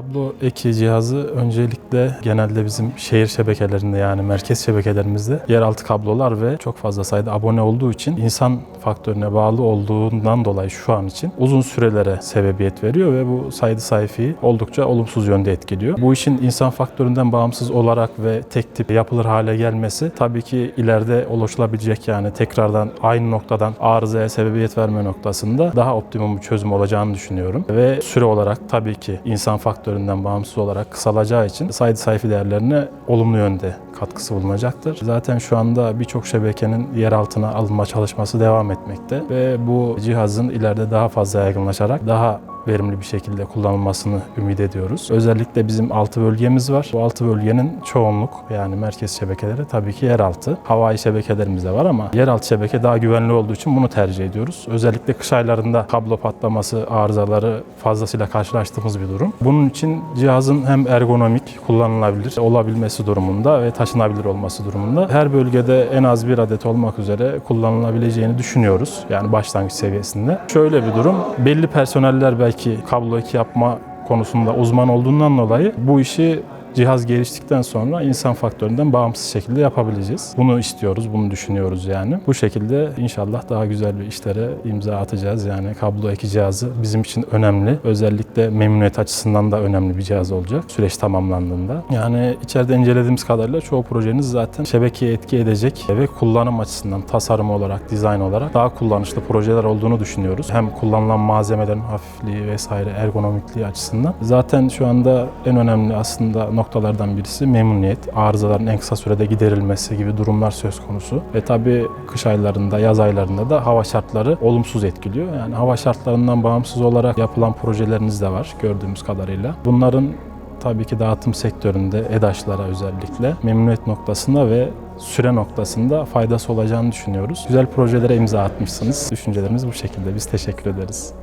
Kablo eki cihazı öncelikle genelde bizim şehir şebekelerinde yani merkez şebekelerimizde yeraltı kablolar ve çok fazla sayıda abone olduğu için insan faktörüne bağlı olduğundan dolayı şu an için uzun sürelere sebebiyet veriyor ve bu sayılı sayfiyi oldukça olumsuz yönde etkiliyor. Bu işin insan faktöründen bağımsız olarak ve tek tip yapılır hale gelmesi tabii ki ileride oluşulabilecek yani tekrardan aynı noktadan arızaya sebebiyet verme noktasında daha optimum bir çözüm olacağını düşünüyorum. Ve süre olarak tabii ki insan faktöründen bağımsız olarak kısalacağı için sayılı sayfi değerlerine olumlu yönde katkısı bulunacaktır. Zaten şu anda birçok şebekenin yer altına alınma çalışması devam etmekte ve bu cihazın ileride daha fazla yaygınlaşarak daha verimli bir şekilde kullanılmasını ümit ediyoruz. Özellikle bizim 6 bölgemiz var. Bu 6 bölgenin çoğunluk yani merkez şebekeleri tabii ki yeraltı. Havai şebekelerimiz de var ama yeraltı şebeke daha güvenli olduğu için bunu tercih ediyoruz. Özellikle kış aylarında kablo patlaması arızaları fazlasıyla karşılaştığımız bir durum. Bunun için cihazın hem ergonomik kullanılabilir olabilmesi durumunda ve taşınabilir olması durumunda her bölgede en az bir adet olmak üzere kullanılabileceğini düşünüyoruz. Yani başlangıç seviyesinde. Şöyle bir durum. Belli personeller belki kablo eki yapma konusunda uzman olduğundan dolayı bu işi cihaz geliştikten sonra insan faktöründen bağımsız şekilde yapabileceğiz. Bunu istiyoruz, bunu düşünüyoruz yani. Bu şekilde inşallah daha güzel bir işlere imza atacağız. Yani kablo eki cihazı bizim için önemli. Özellikle memnuniyet açısından da önemli bir cihaz olacak süreç tamamlandığında. Yani içeride incelediğimiz kadarıyla çoğu projeniz zaten şebekeye etki edecek ve kullanım açısından tasarım olarak, dizayn olarak daha kullanışlı projeler olduğunu düşünüyoruz. Hem kullanılan malzemelerin hafifliği vesaire ergonomikliği açısından. Zaten şu anda en önemli aslında noktalardan birisi memnuniyet. Arızaların en kısa sürede giderilmesi gibi durumlar söz konusu. Ve tabii kış aylarında, yaz aylarında da hava şartları olumsuz etkiliyor. Yani hava şartlarından bağımsız olarak yapılan projeleriniz de var gördüğümüz kadarıyla. Bunların tabii ki dağıtım sektöründe EDAŞ'lara özellikle memnuniyet noktasında ve süre noktasında faydası olacağını düşünüyoruz. Güzel projelere imza atmışsınız. Düşüncelerimiz bu şekilde. Biz teşekkür ederiz.